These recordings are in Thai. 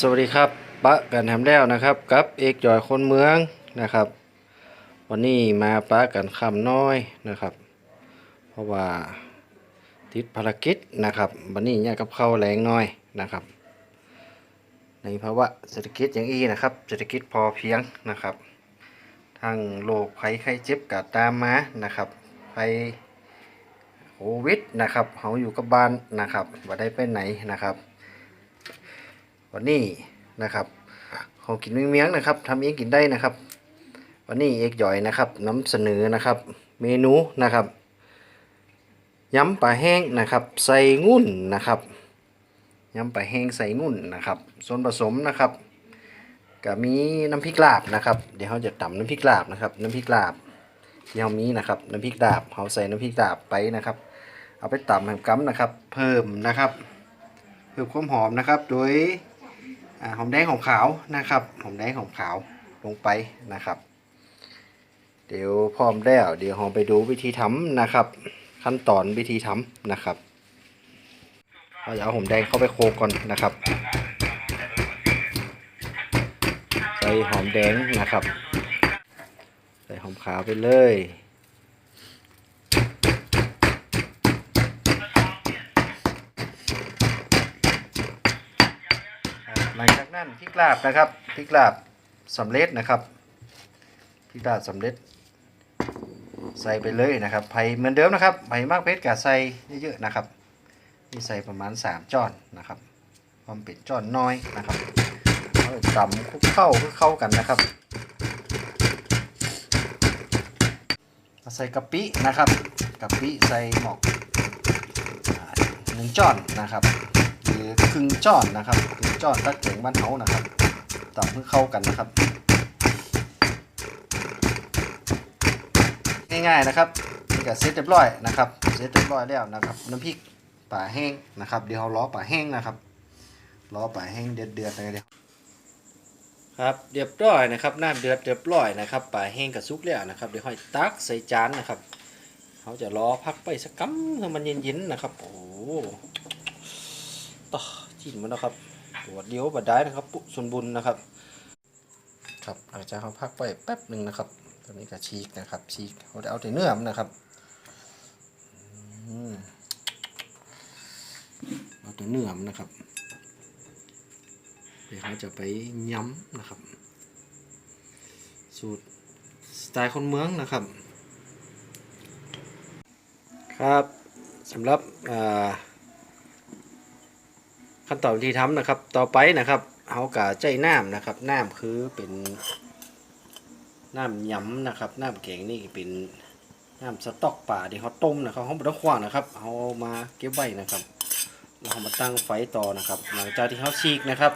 สวัสดีครับปะกันทำแล้วนะครับกับเอกจอยคนเมืองนะครับ วันนี้มาปะกันคำน้อยนะครับ เพราะว่าติดภารกิจนะครับ วันนี้เนี่ยกับเข้าแรงน้อยนะครับ ในภาวะเศรษฐกิจอย่างอี้นะครับ เศรษฐกิจพอเพียงนะครับ ทางโรคภัยไข้เจ็บก็ตามมานะครับภัยโควิดนะครับเขาอยู่กับบ้านนะครับว่าได้ไปไหนนะครับ วันนี้นะครับของกินเมียงๆนะครับทำเองกินได้นะครับ วันนี้เอกย่อยนะครับนำเสนอนะครับ เมนูนะครับยำปลาแห้งนะครับ ใส่งุ่นนะครับยำปลาแห้งใส่งุ่นนะครับส่วนผสมนะครับก็มีน้ำพริกลาบนะครับ เดี๋ยวเราจะตำน้ำพริกลาบนะครับ น้ำพริกลาบที่เรามีนะครับน้ำพริกลาบเราใส่น้ำพริกลาบไปนะครับ เอาไปตำให้กัมนะครับ เพิ่มนะครับเพิ่มความหอมนะครับโดย อ่าหอมแดงหอมขาวนะครับหอมแดงหอมขาวลงไปนะครับ เดี๋ยวพร้อมแล้วเดี๋ยวเราไปดูวิธีทำนะครับ ขั้นตอนวิธีทำนะครับเราจะเอาหอมแดงเข้าไปโขลกก่อนนะครับใส่หอมแดงนะครับ ใส่หอมขาวไปเลย หลังจาก นั้นพริกลาบนะครับพริกลาบสำเร็จนะครับพริกลาบสำเร็จ ใส่ไปเลยนะครับไผ่เหมือนเดิมนะครับไผ่มากเพชรกะใส่เยอะๆนะครับนี่ใส่ประมาณ 3จ้อนนะครับความเป็นจ้อนน้อยนะครับเอาไปตำคุกเข้าคุกเข้ากันนะครับใส่กะปินะครับกะปิใส่หมอกหนึ่งจ้อนนะครับ ครึ่งจอนนะครับครึ่งจอนตักเก่งบ้านเฮานะครับตำเพื่อเข้ากันนะครับ ง่ายๆนะครับนี่ก็เสร็จเรียบร้อยนะครับเสร็จเรียบร้อยแล้วนะครับ น้ำพริกป่าแห้งนะครับ เดี๋ยวเราล้อป่าแห้งนะครับล้อป่าแห้งเดือดเดือดเลยเดียวครับเรียบร้อยนะครับน้ำเดือดเรียบร้อยนะครับป่าแห้งกับซุกแล้วนะครับเดี๋ยวค่อยตักใส่จานนะครับเขาจะรอพักไปสักกั๊มให้มันเย็นๆนะครับ โอ้ ต่อจิ้มมันนะครับตัวเดียวบัดได้นะครับ ปุส่วนบุญนะครับ ครับหลังจากเขาพักไปแป๊บหนึ่งนะครับตอนนี้ก็ชีกนะครับ ชีกเขาจะเอาแต่เนื้อมันนะครับเอาแต่เนื้อมันนะครับเดี๋ยวเขาจะไปย้ำนะครับ สูตรสไตล์คนเมืองนะครับ ครับสำหรับอ่า ขั้นตอนที่ทำนะครับ ต่อไปนะครับเขากะใจน้ำนะครับน้ำคือเป็นน้ำยำนะครับน้ำแกงนี่เป็นน้ำสต๊อกป่าที่เขาต้มนะครับเขาไม่ต้องขวางนะครับเขาเอามาเก็บไว้นะครับแล้วเขามาตั้งไฟต่อนะครับ หลังจากที่เขาฉีกนะครับ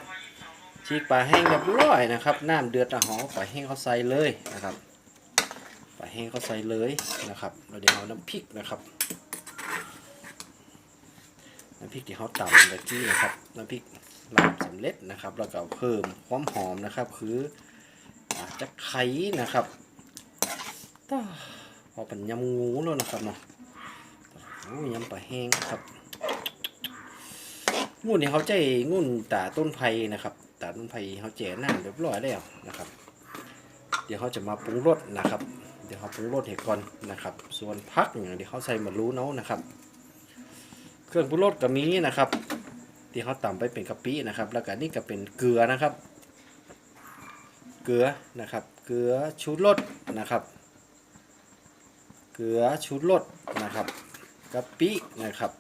ฉีกปลาแห้งเรียบร้อยนะครับน้ำเดือดนะเขาปลาแห้งเขาใส่เลยนะครับปลาแห้งเขาใส่เลยนะครับแล้วเดี๋ยวเอาน้ำพริกนะครับ น้ำพริกที่เขาตำเมื่อกี้นะครับน้ำพริกลาบสำเร็จนะครับแล้วก็เพิ่มความหอมนะครับ คืออาจจะไข่นะครับต้าพอเป็นยำงูแล้วนะครับเนาะยำปลาแห้งครับงูนี่เขาใจงุ่นตาต้นไผ่นะครับตาต้นไผ่เขาแจ่น้ำเรียบร้อยแล้วนะครับ เดี๋ยวเขาจะมาปรุงรสนะครับ เดี๋ยวเขาปรุงรสให้ก่อนนะครับ ส่วนพักอย่างเดี๋ยวเขาใส่มารู้เนาะนะครับ เครื่องปรุงรสก็มีนะครับ ที่เขาตำไปเป็นกะปินะครับ แล้วก็นี่ก็เป็นเกลือนะครับ เกลือนะครับ เกลือชูรสนะครับ เกลือชูรสนะครับกะปินะครับ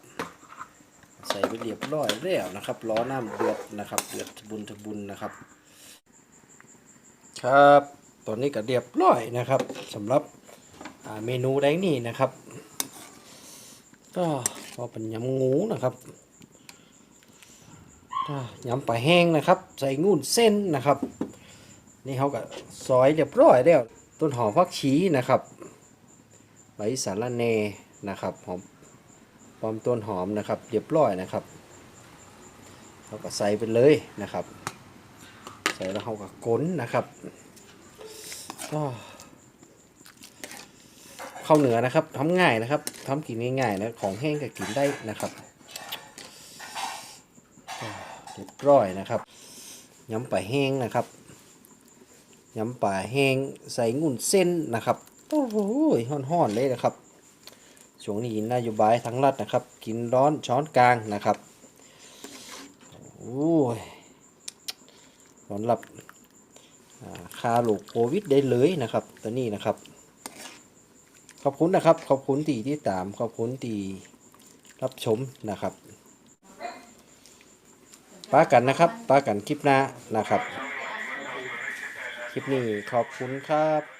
ใส่ไปเรียบร้อยแล้วนะครับล้อน้ำเดือดนะครับเดือดทบุนทบุนนะครับ ครับตอนนี้ก็เรียบร้อยนะครับสำหรับเมนูแดงนี่นะครับ ก็พอเป็นยำงูนะครับยำปลาแห้งนะครับ ใส่งุ่นเส้นนะครับ นี่เขาก็ซอยเรียบร้อยแล้วต้นหอมฟักชีนะครับใบสาระเนนะครับหอมปอมต้นหอมนะครับ เรียบร้อยนะครับเขาก็ใส่ไปเลยนะครับ ใส่แล้วเขาก็ก้นนะครับก็ ข้าวเหนือนะครับทำง่ายนะครับทำกินง่ายๆนะของแห้งก็กินได้นะครับเรียบร้อยนะครับยำปลาแห้งนะครับยำปลาแห้งใส่งุ่นเส้นนะครับโอ้โหห่อนๆเลยนะครับช่วงนี้นโยบายทั้งรัฐนะครับ กินร้อนช้อนกลางนะครับโอ้ยสำหรับอ่าคาโลกโควิดได้เลยนะครับตอนนี้นะครับ ขอบคุณนะครับ ขอบคุณตีที่ตาม ขอบคุณตีรับชมนะครับป้ากันนะครับป้ากันคลิปหน้านะครับ คลิปนี้ขอบคุณครับ